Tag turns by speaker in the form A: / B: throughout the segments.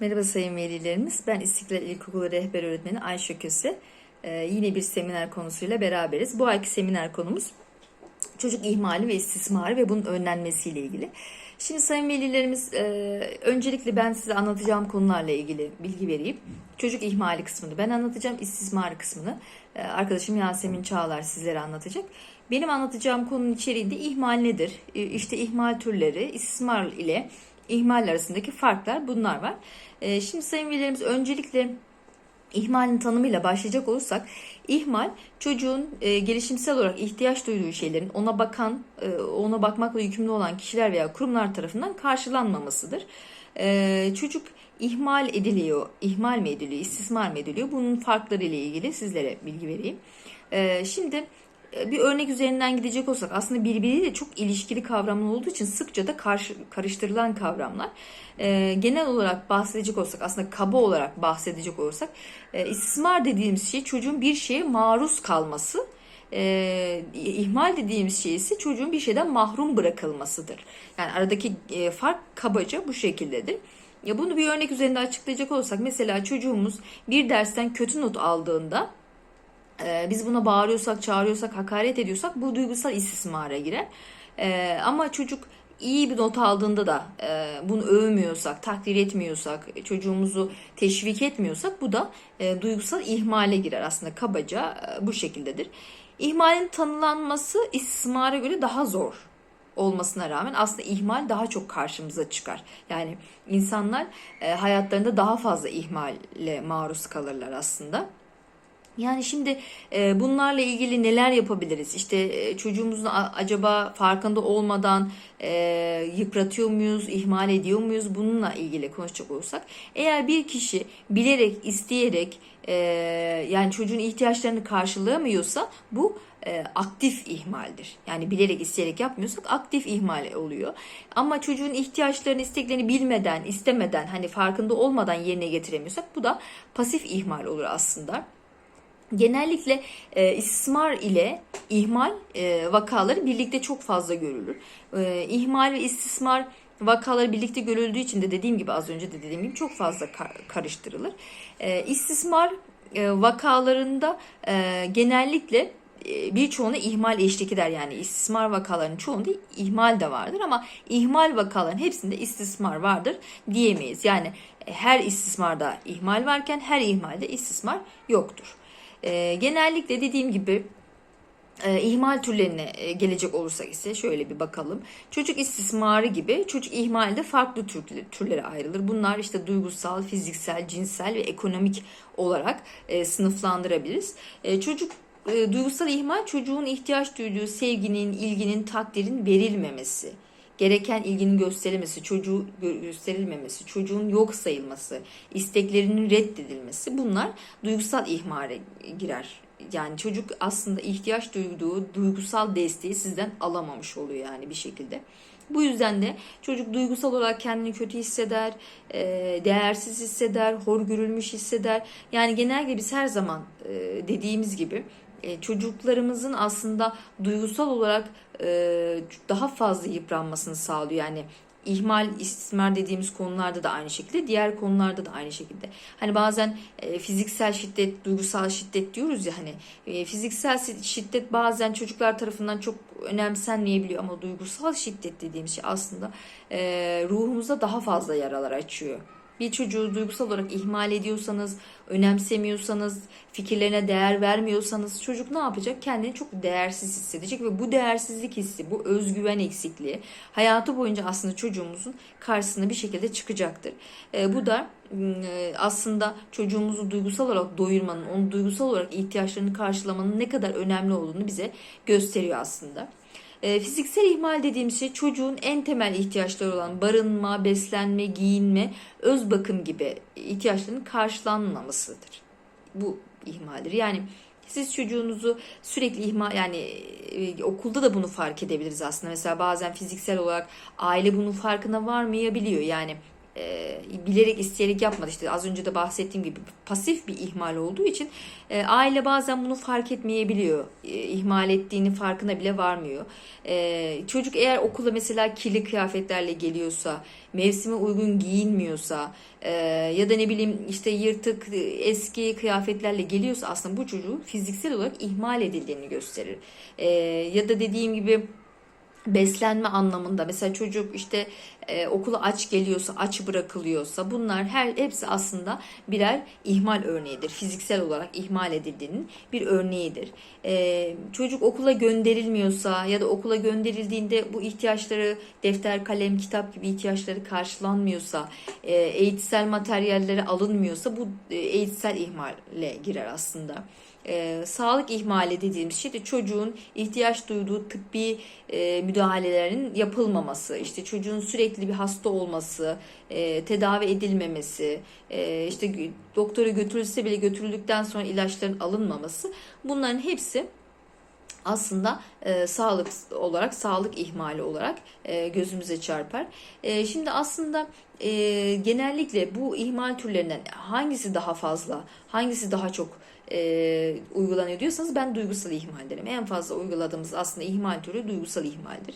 A: Merhaba sayın velilerimiz. Ben İstiklal İlkokulu Rehber Öğretmeni Ayşe Köse. Ee, yine bir seminer konusuyla beraberiz. Bu ayki seminer konumuz çocuk ihmali ve istismarı ve bunun önlenmesiyle ilgili. Şimdi sayın velilerimiz, e, öncelikle ben size anlatacağım konularla ilgili bilgi vereyim. Çocuk ihmali kısmını ben anlatacağım, istismarı kısmını e, arkadaşım Yasemin Çağlar sizlere anlatacak. Benim anlatacağım konunun içeriğinde ihmal nedir? E, İşte ihmal türleri, istismar ile ihmal arasındaki farklar bunlar var. E, Şimdi sayın velilerimiz öncelikle İhmalin tanımıyla başlayacak olursak, ihmal çocuğun e, gelişimsel olarak ihtiyaç duyduğu şeylerin ona bakan, e, ona bakmakla yükümlü olan kişiler veya kurumlar tarafından karşılanmamasıdır. E, çocuk ihmal ediliyor, ihmal mi ediliyor, istismar mı ediliyor? Bunun farkları ile ilgili sizlere bilgi vereyim. E, şimdi bir örnek üzerinden gidecek olsak aslında birbiriyle çok ilişkili kavramlar olduğu için sıkça da karşı, karıştırılan kavramlar. E, genel olarak bahsedecek olsak aslında kaba olarak bahsedecek olursak e, istismar dediğimiz şey çocuğun bir şeye maruz kalması. E, ihmal dediğimiz şey ise çocuğun bir şeyden mahrum bırakılmasıdır. Yani aradaki e, fark kabaca bu şekildedir. Ya bunu bir örnek üzerinde açıklayacak olursak mesela çocuğumuz bir dersten kötü not aldığında ee, biz buna bağırıyorsak, çağırıyorsak, hakaret ediyorsak bu duygusal istismara girer. Ee, ama çocuk iyi bir not aldığında da e, bunu övmüyorsak, takdir etmiyorsak, çocuğumuzu teşvik etmiyorsak bu da e, duygusal ihmale girer. Aslında kabaca e, bu şekildedir. İhmalin tanımlanması istismara göre daha zor olmasına rağmen aslında ihmal daha çok karşımıza çıkar. Yani insanlar e, hayatlarında daha fazla ihmalle maruz kalırlar aslında. Yani şimdi e, bunlarla ilgili neler yapabiliriz? İşte e, çocuğumuzun acaba farkında olmadan e, yıpratıyor muyuz, ihmal ediyor muyuz? Bununla ilgili konuşacak olursak, eğer bir kişi bilerek, isteyerek e, yani çocuğun ihtiyaçlarını karşılayamıyorsa bu e, aktif ihmaldir. Yani bilerek, isteyerek yapmıyorsak aktif ihmal oluyor. Ama çocuğun ihtiyaçlarını, isteklerini bilmeden, istemeden, hani farkında olmadan yerine getiremiyorsak bu da pasif ihmal olur aslında. Genellikle e, istismar ile ihmal e, vakaları birlikte çok fazla görülür. E, ihmal ve istismar vakaları birlikte görüldüğü için de dediğim gibi az önce de dediğim gibi çok fazla ka- karıştırılır. E, istismar e, vakalarında e, genellikle e, birçoğuna ihmal eşlik eder. Yani istismar vakalarının çoğunda ihmal de vardır ama ihmal vakaların hepsinde istismar vardır diyemeyiz. Yani her istismarda ihmal varken her ihmalde istismar yoktur. E, genellikle dediğim gibi e, ihmal türlerine e, gelecek olursak ise şöyle bir bakalım. Çocuk istismarı gibi çocuk ihmalde farklı tür, türlere ayrılır. Bunlar işte duygusal, fiziksel, cinsel ve ekonomik olarak e, sınıflandırabiliriz. E, çocuk e, duygusal ihmal çocuğun ihtiyaç duyduğu sevginin, ilginin, takdirin verilmemesi gereken ilginin gösterilmesi, çocuğu gö- gösterilmemesi, çocuğun yok sayılması, isteklerinin reddedilmesi bunlar duygusal ihmale girer. Yani çocuk aslında ihtiyaç duyduğu duygusal desteği sizden alamamış oluyor yani bir şekilde. Bu yüzden de çocuk duygusal olarak kendini kötü hisseder, e, değersiz hisseder, hor görülmüş hisseder. Yani genelde biz her zaman e, dediğimiz gibi e, çocuklarımızın aslında duygusal olarak e, daha fazla yıpranmasını sağlıyor. Yani ihmal, istismar dediğimiz konularda da aynı şekilde, diğer konularda da aynı şekilde. Hani bazen e, fiziksel şiddet, duygusal şiddet diyoruz ya hani fiziksel şiddet bazen çocuklar tarafından çok önemsenmeyebiliyor ama duygusal şiddet dediğimiz şey aslında ruhumuza daha fazla yaralar açıyor. Bir çocuğu duygusal olarak ihmal ediyorsanız, önemsemiyorsanız, fikirlerine değer vermiyorsanız çocuk ne yapacak? Kendini çok değersiz hissedecek ve bu değersizlik hissi, bu özgüven eksikliği hayatı boyunca aslında çocuğumuzun karşısına bir şekilde çıkacaktır. E, bu da e, aslında çocuğumuzu duygusal olarak doyurmanın, onun duygusal olarak ihtiyaçlarını karşılamanın ne kadar önemli olduğunu bize gösteriyor aslında. E, fiziksel ihmal dediğimiz şey çocuğun en temel ihtiyaçları olan barınma, beslenme, giyinme, öz bakım gibi ihtiyaçlarının karşılanmamasıdır. Bu ihmaldir. Yani siz çocuğunuzu sürekli ihmal yani e, okulda da bunu fark edebiliriz aslında. Mesela bazen fiziksel olarak aile bunun farkına varmayabiliyor. Yani e, bilerek isteyerek yapmadı. İşte az önce de bahsettiğim gibi pasif bir ihmal olduğu için e, aile bazen bunu fark etmeyebiliyor. E, ihmal ettiğini farkına bile varmıyor. E, çocuk eğer okula mesela kirli kıyafetlerle geliyorsa, mevsime uygun giyinmiyorsa e, ya da ne bileyim işte yırtık eski kıyafetlerle geliyorsa aslında bu çocuğun fiziksel olarak ihmal edildiğini gösterir. E, ya da dediğim gibi beslenme anlamında. Mesela çocuk işte e, okula aç geliyorsa aç bırakılıyorsa bunlar her hepsi aslında birer ihmal örneğidir. Fiziksel olarak ihmal edildiğinin bir örneğidir. E, çocuk okula gönderilmiyorsa ya da okula gönderildiğinde bu ihtiyaçları defter kalem kitap gibi ihtiyaçları karşılanmıyorsa e, eğitsel materyalleri alınmıyorsa bu e, eğitsel ihmale girer aslında e, sağlık ihmali dediğimiz şey de çocuğun ihtiyaç duyduğu tıbbi e, müdahalelerin yapılmaması, işte çocuğun sürekli bir hasta olması, e, tedavi edilmemesi, e, işte doktora götürülse bile götürüldükten sonra ilaçların alınmaması bunların hepsi aslında e, sağlık olarak sağlık ihmali olarak e, gözümüze çarpar. E, şimdi aslında e, genellikle bu ihmal türlerinden hangisi daha fazla, hangisi daha çok e, uygulanıyor diyorsanız ben duygusal ihmal derim. En fazla uyguladığımız aslında ihmal türü duygusal ihmaldir.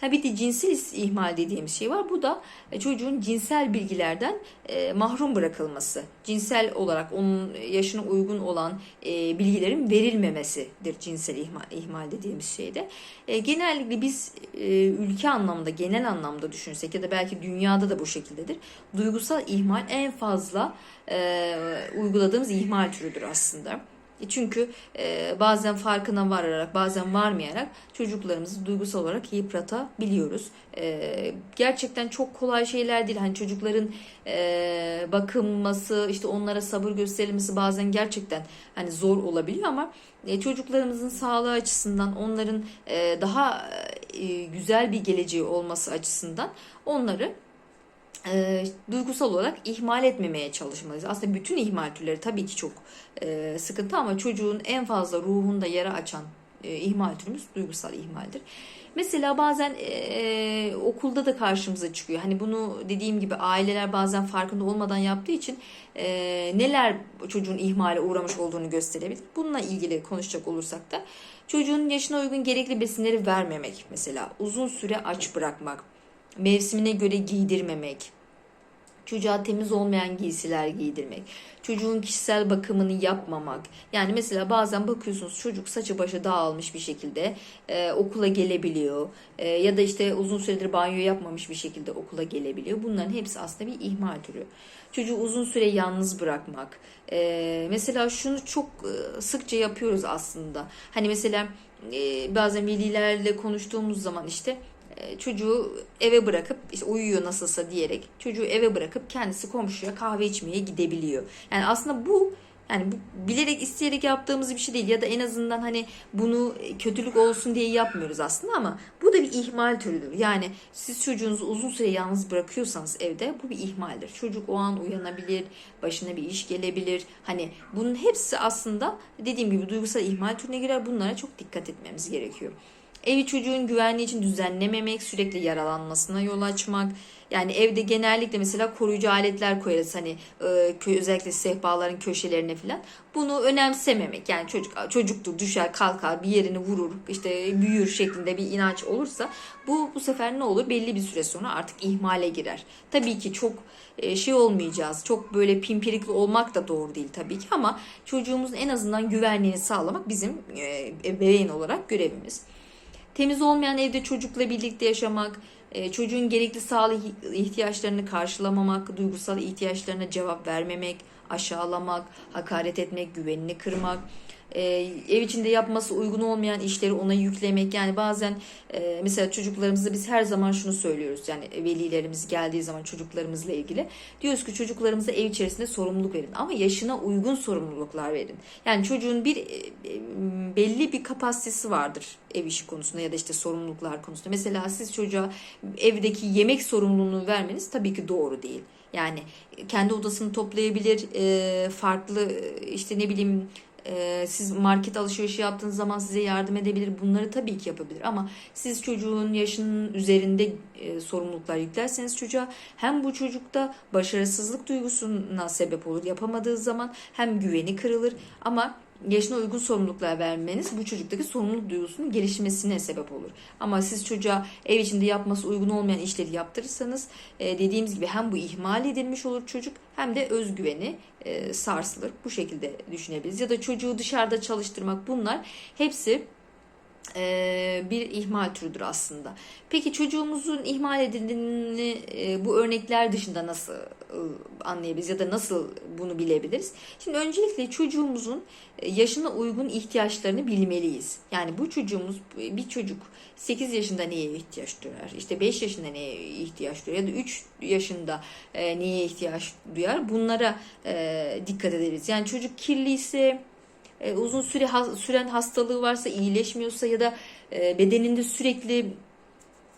A: Ha bir de cinsel ihmal dediğimiz şey var. Bu da e, çocuğun cinsel bilgilerden e, mahrum bırakılması. Cinsel olarak onun yaşına uygun olan e, bilgilerin verilmemesidir cinsel ihmal, ihmal dediğimiz şeyde. Genellikle biz ülke anlamda, genel anlamda düşünsek ya da belki dünyada da bu şekildedir. Duygusal ihmal en fazla uyguladığımız ihmal türüdür aslında. E, çünkü e, bazen farkına vararak bazen varmayarak çocuklarımızı duygusal olarak yıpratabiliyoruz. E, gerçekten çok kolay şeyler değil. Hani çocukların e, bakılması, işte onlara sabır gösterilmesi bazen gerçekten hani zor olabiliyor ama e, çocuklarımızın sağlığı açısından onların e, daha e, güzel bir geleceği olması açısından onları e, duygusal olarak ihmal etmemeye çalışmalıyız. Aslında bütün ihmal türleri tabii ki çok e, sıkıntı ama çocuğun en fazla ruhunda yara açan e, ihmal türümüz duygusal ihmaldir. Mesela bazen e, okulda da karşımıza çıkıyor. Hani bunu dediğim gibi aileler bazen farkında olmadan yaptığı için e, neler çocuğun ihmale uğramış olduğunu gösterebilir. Bununla ilgili konuşacak olursak da çocuğun yaşına uygun gerekli besinleri vermemek mesela uzun süre aç bırakmak mevsimine göre giydirmemek, çocuğa temiz olmayan giysiler giydirmek, çocuğun kişisel bakımını yapmamak. Yani mesela bazen bakıyorsunuz çocuk saçı başı dağılmış bir şekilde e, okula gelebiliyor e, ya da işte uzun süredir banyo yapmamış bir şekilde okula gelebiliyor. Bunların hepsi aslında bir ihmal türü. Çocuğu uzun süre yalnız bırakmak. E, mesela şunu çok e, sıkça yapıyoruz aslında. Hani mesela e, bazen velilerle konuştuğumuz zaman işte çocuğu eve bırakıp işte uyuyor nasılsa diyerek çocuğu eve bırakıp kendisi komşuya kahve içmeye gidebiliyor. Yani aslında bu yani bu bilerek isteyerek yaptığımız bir şey değil ya da en azından hani bunu kötülük olsun diye yapmıyoruz aslında ama bu da bir ihmal türüdür. Yani siz çocuğunuzu uzun süre yalnız bırakıyorsanız evde bu bir ihmaldir. Çocuk o an uyanabilir, başına bir iş gelebilir. Hani bunun hepsi aslında dediğim gibi duygusal ihmal türüne girer. Bunlara çok dikkat etmemiz gerekiyor. Evi çocuğun güvenliği için düzenlememek, sürekli yaralanmasına yol açmak. Yani evde genellikle mesela koruyucu aletler koyarız hani e, özellikle sehpaların köşelerine falan. Bunu önemsememek yani çocuk çocuktur düşer kalkar bir yerini vurur işte büyür şeklinde bir inanç olursa bu bu sefer ne olur belli bir süre sonra artık ihmale girer. Tabii ki çok e, şey olmayacağız çok böyle pimpirikli olmak da doğru değil tabii ki ama çocuğumuzun en azından güvenliğini sağlamak bizim e, ebeveyn olarak görevimiz. Temiz olmayan evde çocukla birlikte yaşamak, e, çocuğun gerekli sağlık ihtiyaçlarını karşılamamak, duygusal ihtiyaçlarına cevap vermemek, aşağılamak, hakaret etmek, güvenini kırmak, e, ev içinde yapması uygun olmayan işleri ona yüklemek yani bazen e, mesela çocuklarımızda biz her zaman şunu söylüyoruz yani velilerimiz geldiği zaman çocuklarımızla ilgili diyoruz ki çocuklarımıza ev içerisinde sorumluluk verin ama yaşına uygun sorumluluklar verin. Yani çocuğun bir e, belli bir kapasitesi vardır ev işi konusunda ya da işte sorumluluklar konusunda. Mesela siz çocuğa evdeki yemek sorumluluğunu vermeniz tabii ki doğru değil. Yani kendi odasını toplayabilir, farklı işte ne bileyim e, siz market alışverişi yaptığınız zaman size yardım edebilir. Bunları tabii ki yapabilir ama siz çocuğun yaşının üzerinde e, sorumluluklar yüklerseniz çocuğa hem bu çocukta başarısızlık duygusuna sebep olur yapamadığı zaman hem güveni kırılır ama yaşına uygun sorumluluklar vermeniz bu çocuktaki sorumluluk duygusunun gelişmesine sebep olur. Ama siz çocuğa ev içinde yapması uygun olmayan işleri yaptırırsanız e, dediğimiz gibi hem bu ihmal edilmiş olur çocuk hem de özgüveni e, sarsılır. Bu şekilde düşünebiliriz. Ya da çocuğu dışarıda çalıştırmak bunlar hepsi e, bir ihmal türüdür aslında. Peki çocuğumuzun ihmal edildiğini e, bu örnekler dışında nasıl e, anlayabiliriz ya da nasıl bunu bilebiliriz? Şimdi öncelikle çocuğumuzun e, yaşına uygun ihtiyaçlarını bilmeliyiz. Yani bu çocuğumuz bir çocuk 8 yaşında neye ihtiyaç duyar? İşte 5 yaşında neye ihtiyaç duyar? Ya da 3 yaşında e, neye ihtiyaç duyar? Bunlara e, dikkat ederiz. Yani çocuk kirliyse e, uzun süre ha- süren hastalığı varsa iyileşmiyorsa ya da e, bedeninde sürekli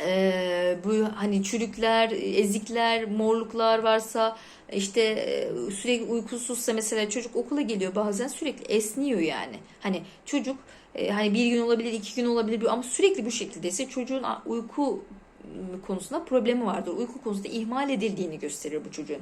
A: e, bu hani çürükler, ezikler, morluklar varsa işte e, sürekli uykusuzsa mesela çocuk okula geliyor bazen sürekli esniyor yani. Hani çocuk e, hani bir gün olabilir, iki gün olabilir ama sürekli bu şekildeyse çocuğun uyku konusunda problemi vardır. Uyku konusunda ihmal edildiğini gösterir bu çocuğun.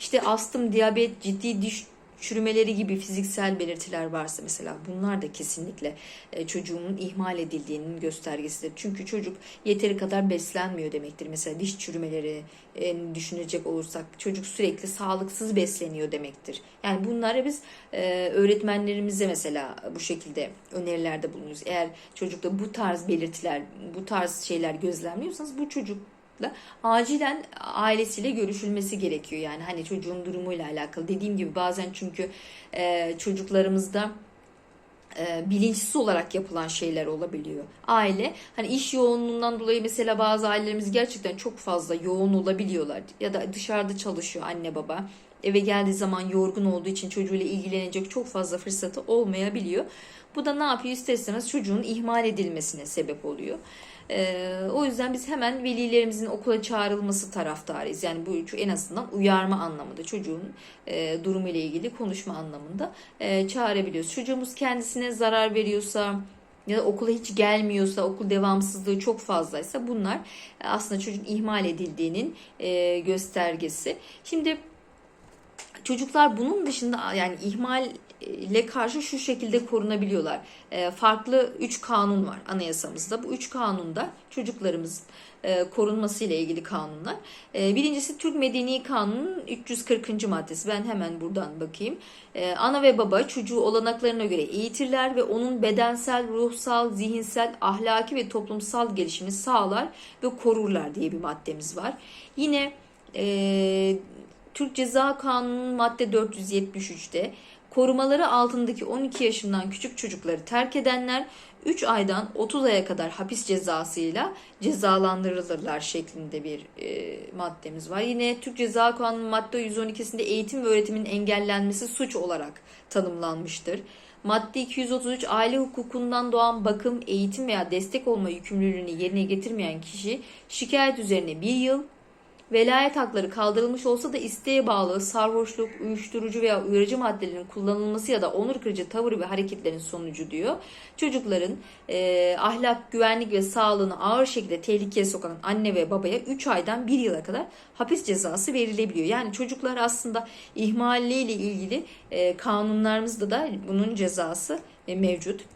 A: İşte astım, diyabet, ciddi diş çürümeleri gibi fiziksel belirtiler varsa mesela bunlar da kesinlikle e, çocuğun ihmal edildiğinin göstergesidir. Çünkü çocuk yeteri kadar beslenmiyor demektir. Mesela diş çürümeleri e, düşünecek olursak çocuk sürekli sağlıksız besleniyor demektir. Yani bunları biz e, öğretmenlerimize mesela bu şekilde önerilerde bulunuyoruz. Eğer çocukta bu tarz belirtiler, bu tarz şeyler gözlemliyorsanız bu çocuk acilen ailesiyle görüşülmesi gerekiyor. Yani hani çocuğun durumuyla alakalı. Dediğim gibi bazen çünkü e, çocuklarımızda e, bilinçsiz olarak yapılan şeyler olabiliyor. Aile hani iş yoğunluğundan dolayı mesela bazı ailelerimiz gerçekten çok fazla yoğun olabiliyorlar ya da dışarıda çalışıyor anne baba. Eve geldiği zaman yorgun olduğu için çocuğuyla ilgilenecek çok fazla fırsatı olmayabiliyor. Bu da ne yapıyor? İster istemez çocuğun ihmal edilmesine sebep oluyor. Ee, o yüzden biz hemen velilerimizin okula çağrılması taraftarıyız. Yani bu en azından uyarma anlamında çocuğun e, durumu ile ilgili konuşma anlamında e, çağırabiliyoruz. Çocuğumuz kendisine zarar veriyorsa ya da okula hiç gelmiyorsa, okul devamsızlığı çok fazlaysa bunlar aslında çocuğun ihmal edildiğinin e, göstergesi. Şimdi çocuklar bunun dışında yani ihmal ile karşı şu şekilde korunabiliyorlar. E, farklı 3 kanun var anayasamızda. Bu 3 kanunda çocuklarımız e, korunması ile ilgili kanunlar. E, birincisi Türk Medeni Kanunu'nun 340. maddesi. Ben hemen buradan bakayım. E, ana ve baba çocuğu olanaklarına göre eğitirler ve onun bedensel, ruhsal, zihinsel, ahlaki ve toplumsal gelişimini sağlar ve korurlar diye bir maddemiz var. Yine e, Türk Ceza Kanunu'nun madde 473'te korumaları altındaki 12 yaşından küçük çocukları terk edenler 3 aydan 30 aya kadar hapis cezasıyla cezalandırılırlar şeklinde bir e, maddemiz var. Yine Türk Ceza Kanunu madde 112'sinde eğitim ve öğretimin engellenmesi suç olarak tanımlanmıştır. Madde 233 aile hukukundan doğan bakım, eğitim veya destek olma yükümlülüğünü yerine getirmeyen kişi şikayet üzerine bir yıl, velayet hakları kaldırılmış olsa da isteğe bağlı sarhoşluk, uyuşturucu veya uyarıcı maddelerin kullanılması ya da onur kırıcı tavır ve hareketlerin sonucu diyor. Çocukların e, ahlak, güvenlik ve sağlığını ağır şekilde tehlikeye sokan anne ve babaya 3 aydan 1 yıla kadar hapis cezası verilebiliyor. Yani çocuklar aslında ihmaliyle ilgili e, kanunlarımızda da bunun cezası e, mevcut.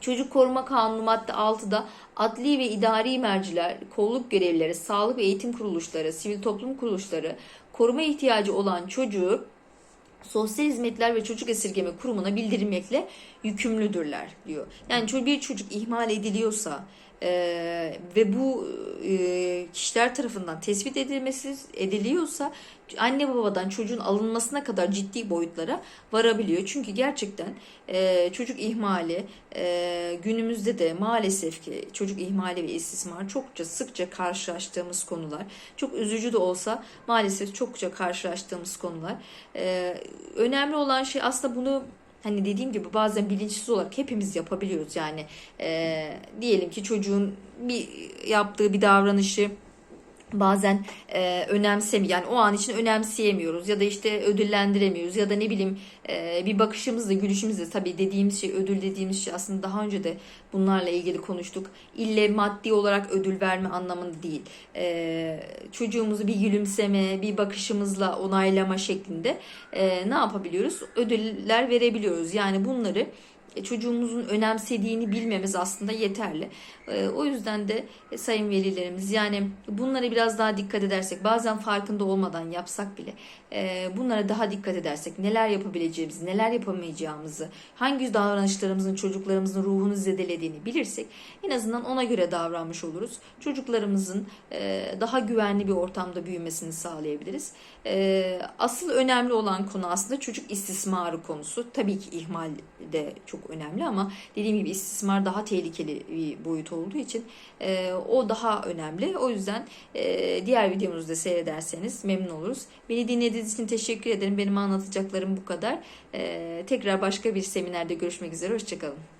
A: Çocuk Koruma Kanunu madde 6'da adli ve idari merciler, kolluk görevlileri, sağlık ve eğitim kuruluşları, sivil toplum kuruluşları koruma ihtiyacı olan çocuğu Sosyal Hizmetler ve Çocuk Esirgeme Kurumu'na bildirmekle yükümlüdürler diyor. Yani bir çocuk ihmal ediliyorsa e, ve bu e, kişiler tarafından tespit edilmesi ediliyorsa anne babadan çocuğun alınmasına kadar ciddi boyutlara varabiliyor. Çünkü gerçekten e, çocuk ihmali e, günümüzde de maalesef ki çocuk ihmali ve istismar çokça sıkça karşılaştığımız konular. Çok üzücü de olsa maalesef çokça karşılaştığımız konular. E, önemli olan şey aslında bunu Hani dediğim gibi bazen bilinçsiz olarak hepimiz yapabiliyoruz yani. E, diyelim ki çocuğun bir yaptığı bir davranışı bazen e, önemsem yani o an için önemseyemiyoruz ya da işte ödüllendiremiyoruz ya da ne bileyim e, bir bakışımızla gülüşümüzle tabii dediğimiz şey ödül dediğimiz şey aslında daha önce de bunlarla ilgili konuştuk. İlle maddi olarak ödül verme anlamında değil. E, çocuğumuzu bir gülümseme, bir bakışımızla onaylama şeklinde e, ne yapabiliyoruz? Ödüller verebiliyoruz. Yani bunları çocuğumuzun önemsediğini bilmemiz aslında yeterli. E, O yüzden de e, sayın velilerimiz yani bunlara biraz daha dikkat edersek bazen farkında olmadan yapsak bile e, bunlara daha dikkat edersek neler yapabileceğimizi, neler yapamayacağımızı, hangi davranışlarımızın çocuklarımızın ruhunu zedelediğini bilirsek en azından ona göre davranmış oluruz. Çocuklarımızın e, daha güvenli bir ortamda büyümesini sağlayabiliriz. E, Asıl önemli olan konu aslında çocuk istismarı konusu. Tabii ki ihmal de çok önemli ama dediğim gibi istismar daha tehlikeli bir boyut olduğu için e, o daha önemli. O yüzden e, diğer videomuzu da seyrederseniz memnun oluruz. Beni dinlediğiniz için teşekkür ederim. Benim anlatacaklarım bu kadar. E, tekrar başka bir seminerde görüşmek üzere. Hoşçakalın.